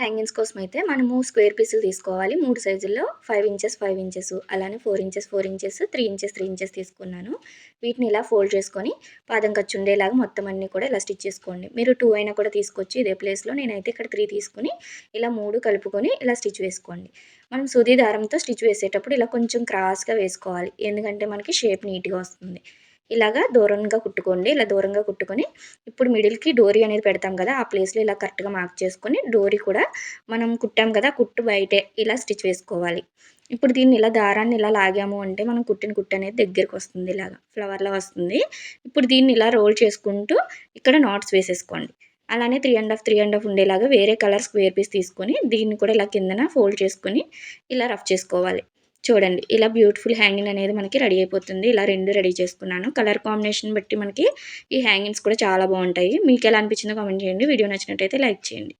Hangings కోసం అయితే మనము స్క్వేర్ పీసులు తీసుకోవాలి. మూడు సైజుల్లో ఫైవ్ ఇంచెస్ ఫైవ్ ఇంచెస్ అలానే four inches four inches three inches three inches తీసుకున్నాను. వీటిని ఇలా ఫోల్డ్ చేసుకొని పాదం ఖర్చు ఉండేలాగా మొత్తం అన్నీ కూడా ఇలా స్టిచ్ చేసుకోండి. మీరు టూ అయినా కూడా తీసుకొచ్చి ఇదే ప్లేస్లో నేనైతే ఇక్కడ త్రీ తీసుకుని ఇలా మూడు కలుపుకొని ఇలా స్టిచ్ వేసుకోండి. మనం సూది దారంతో స్టిచ్ వేసేటప్పుడు ఇలా కొంచెం క్రాస్గా వేసుకోవాలి. ఎందుకంటే మనకి షేప్ నీట్గా వస్తుంది. ఇలాగా దూరంగా కుట్టుకోండి. ఇలా దూరంగా కుట్టుకొని ఇప్పుడు మిడిల్కి డోరీ అనేది పెడతాం కదా ఆ ప్లేస్లో ఇలా కరెక్ట్గా మార్క్ చేసుకొని డోరీ కూడా మనం కుట్టాం కదా కుట్టు బయటే ఇలా స్టిచ్ వేసుకోవాలి. ఇప్పుడు దీన్ని ఇలా దారాన్ని ఇలా లాగాము అంటే మనం కుట్టిన కుట్టు అనేది దగ్గరికి వస్తుంది ఇలాగా ఫ్లవర్లా వస్తుంది. ఇప్పుడు దీన్ని ఇలా రోల్ చేసుకుంటూ ఇక్కడ నాట్స్ వేసేసుకోండి. అలానే three and half three and half ఉండేలాగా వేరే కలర్ స్క్వేర్ పీస్ తీసుకొని దీన్ని కూడా ఇలా కిందన ఫోల్డ్ చేసుకొని ఇలా రఫ్ చేసుకోవాలి. చూడండి ఇలా బ్యూటిఫుల్ హ్యాంగింగ్ అనేది మనకి రెడీ అయిపోతుంది. ఇలా రెండు రెడీ చేసుకున్నాను. కలర్ కాంబినేషన్ బట్టి మనకి ఈ హ్యాంగింగ్స్ కూడా చాలా బాగుంటాయి. మీకు ఎలా అనిపించిందో కామెంట్ చేయండి. వీడియో నచ్చినట్టయితే లైక్ చేయండి.